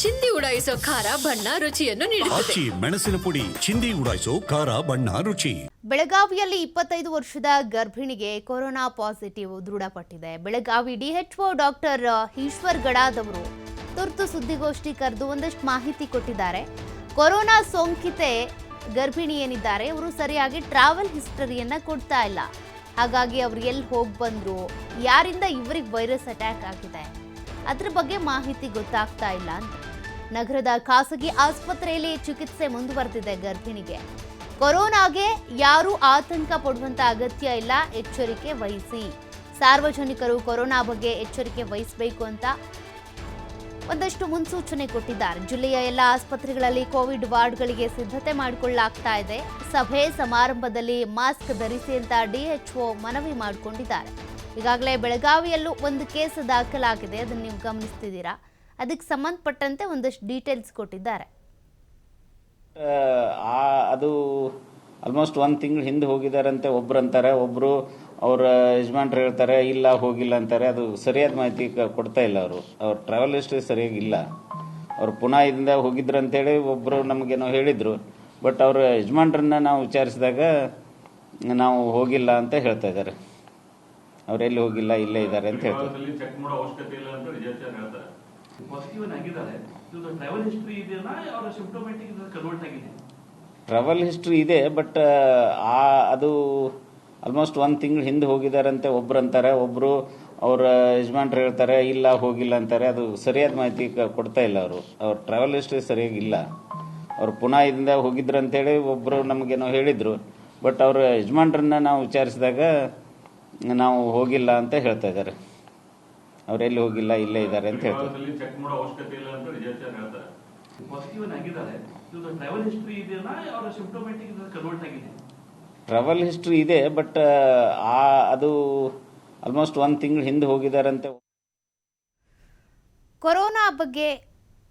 ಚಿಂದಿ ಉಡಾಯಿಸೋ ಖಾರ ಬಣ್ಣ ರುಚಿಯನ್ನು ನೀಡುತ್ತದೆ. ಆಚಿ ಮೆಣಸಿನ ಪುಡಿ ಚಿಂದಿ ಉಡಾಯಿಸೋ ಖಾರ ಬಣ್ಣ ರುಚಿ. ಬೆಳಗಾವಿಯಲ್ಲಿ ಇಪ್ಪತ್ತೈದು ವರ್ಷದ ಗರ್ಭಿಣಿಗೆ ಕೊರೋನಾ ಪಾಸಿಟಿವ್ ದೃಢಪಟ್ಟಿದೆ. ಬೆಳಗಾವಿ ಡಿಎಚ್ಒ ಡಾಕ್ಟರ್ ಈಶ್ವರ್ ಗಡಾದವರು ತುರ್ತು ಸುದ್ದಿಗೋಷ್ಠಿ ಕರೆದು ಒಂದಷ್ಟು ಮಾಹಿತಿ ಕೊಟ್ಟಿದ್ದಾರೆ. ಕೊರೋನಾ ಸೋಂಕಿತೆ ಗರ್ಭಿಣಿ ಏನಿದ್ದಾರೆ ಅವರು ಸರಿಯಾಗಿ ಟ್ರಾವೆಲ್ ಹಿಸ್ಟರಿಯನ್ನ ಕೊಡ್ತಾ ಇಲ್ಲ. ಹಾಗಾಗಿ ಅವ್ರು ಎಲ್ಲಿ ಹೋಗಿ ಬಂದ್ರು ಯಾರಿಂದ ಇವರಿಗೆ ವೈರಸ್ ಅಟ್ಯಾಕ್ ಆಗಿದೆ? ಅದ್ರ ಬಗ್ಗೆ ಮಾಹಿತಿ ಗೊತ್ತಾಗ್ತಾ ಇಲ್ಲ ಅಂತ. ನಗರದ ಖಾಸಗಿ ಆಸ್ಪತ್ರೆಯಲ್ಲಿ ಚಿಕಿತ್ಸೆ ಮುಂದುವರೆದಿದೆ ಗರ್ಭಿಣಿಗೆ. ಕೊರೋನಾಗೆ ಯಾರೂ ಆತಂಕ ಪಡುವಂತ ಅಗತ್ಯ ಇಲ್ಲ, ಎಚ್ಚರಿಕೆ ವಹಿಸಿ. ಸಾರ್ವಜನಿಕರು ಕೊರೋನಾ ಬಗ್ಗೆ ಎಚ್ಚರಿಕೆ ವಹಿಸಬೇಕು ಅಂತ ಒಂದಷ್ಟು ಮುನ್ಸೂಚನೆ ಕೊಟ್ಟಿದ್ದಾರೆ. ಜಿಲ್ಲೆಯ ಎಲ್ಲ ಆಸ್ಪತ್ರೆಗಳಲ್ಲಿ ಕೋವಿಡ್ ವಾರ್ಡ್ಗಳಿಗೆ ಸಿದ್ಧತೆ ಮಾಡಿಕೊಳ್ಳಲಾಗ್ತಾ ಇದೆ. ಸಭೆ ಸಮಾರಂಭದಲ್ಲಿ ಮಾಸ್ಕ್ ಧರಿಸಿ ಅಂತ ಡಿಎಚ್ಒ ಮನವಿ ಮಾಡಿಕೊಂಡಿದ್ದಾರೆ. ಈಗಾಗಲೇ ಬೆಳಗಾವಿಯಲ್ಲೂ ಒಂದು ಕೇಸ್ ದಾಖಲಾಗಿದೆ. ಅದನ್ನು ನೀವು ಗಮನಿಸ್ತಿದ್ದೀರಾ? ಅದಕ್ಕೆ ಸಂಬಂಧಪಟ್ಟಂತೆ ಒಂದಷ್ಟು ಡೀಟೇಲ್ಸ್ ಕೊಟ್ಟಿದ್ದಾರೆ. ಅದು ಆಲ್ಮೋಸ್ಟ್ ಒಂದು ತಿಂಗಳು ಹಿಂದೆ ಹೋಗಿದ್ದಾರಂತೆ ಒಬ್ರು ಅಂತಾರೆ. ಒಬ್ರು ಅವರ ಯಜಮಾನ್ರು ಹೇಳ್ತಾರೆ, ಇಲ್ಲ ಹೋಗಿಲ್ಲ ಅಂತಾರೆ. ಅದು ಸರಿಯಾದ ಮಾಹಿತಿ ಕೊಡ್ತಾ ಇಲ್ಲ ಅವರು. ಅವ್ರ ಟ್ರಾವೆಲ್ ಹಿಸ್ಟ್ರಿ ಸರಿಯಾಗಿ ಇಲ್ಲ. ಅವ್ರು ಪುನಃ ಇದರಿಂದ ಹೋಗಿದ್ರು ಅಂತೇಳಿ ಒಬ್ಬರು ನಮಗೇನೋ ಹೇಳಿದರು. ಬಟ್ ಅವ್ರ ಯಜಮಾನ್ರನ್ನ ನಾವು ವಿಚಾರಿಸಿದಾಗ, ನಾವು ಹೋಗಿಲ್ಲ ಅಂತ ಹೇಳ್ತಾ ಇದ್ದಾರೆ. ಅವ್ರು ಎಲ್ಲಿ ಹೋಗಿಲ್ಲ ಇಲ್ಲೇ ಇದ್ದಾರೆ ಅಂತ ಹೇಳ್ತಾರೆ. ಟ್ರಾವೆಲ್ ಹಿಸ್ಟ್ರಿ ಇದೆ ಬಟ್ ಆ ಅದು ಆಲ್ಮೋಸ್ಟ್ ಒಂದು ತಿಂಗಳು ಹಿಂದೆ ಹೋಗಿದಾರಂತೆ ಒಬ್ರು ಅಂತಾರೆ. ಒಬ್ರು ಅವ್ರ ಯಜಮಾನ್ರು ಹೇಳ್ತಾರೆ ಇಲ್ಲ ಹೋಗಿಲ್ಲ ಅಂತಾರೆ. ಅದು ಸರಿಯಾದ ಮಾಹಿತಿ ಕೊಡ್ತಾ ಇಲ್ಲ ಅವರು. ಅವ್ರ ಟ್ರಾವೆಲ್ ಹಿಸ್ಟ್ರಿ ಸರಿಯಾಗಿ ಇಲ್ಲ. ಅವ್ರು ಪುನಃ ಇದರಿಂದ ಹೋಗಿದ್ರು ಅಂತೇಳಿ ಒಬ್ರು ನಮಗೇನೋ ಹೇಳಿದ್ರು. ಬಟ್ ಅವ್ರ ಯಜಮಾನ್ರನ್ನ ನಾವು ವಿಚಾರಿಸಿದಾಗ ನಾವು ಹೋಗಿಲ್ಲ ಅಂತ ಹೇಳ್ತಾ ಇದ್ದಾರೆ. ಅವರೆಲ್ಲಿ ಹೋಗಿಲ್ಲ ಇಲ್ಲೇ ಇದ್ದಾರೆ ಅಂತ ಹೇಳ್ತಾರೆ. ಅಂತ ಟ್ರಾವೆಲ್ ಹಿಸ್ಟ್ರಿ ಇದೆ ಬಟ್ ಆ ಅದು ಆಲ್ಮೋಸ್ಟ್ ಒಂದು ತಿಂಗಳು ಹಿಂದೆ ಹೋಗಿದಾರಂತೆ ಕೊರೋನಾ ಬಗ್ಗೆ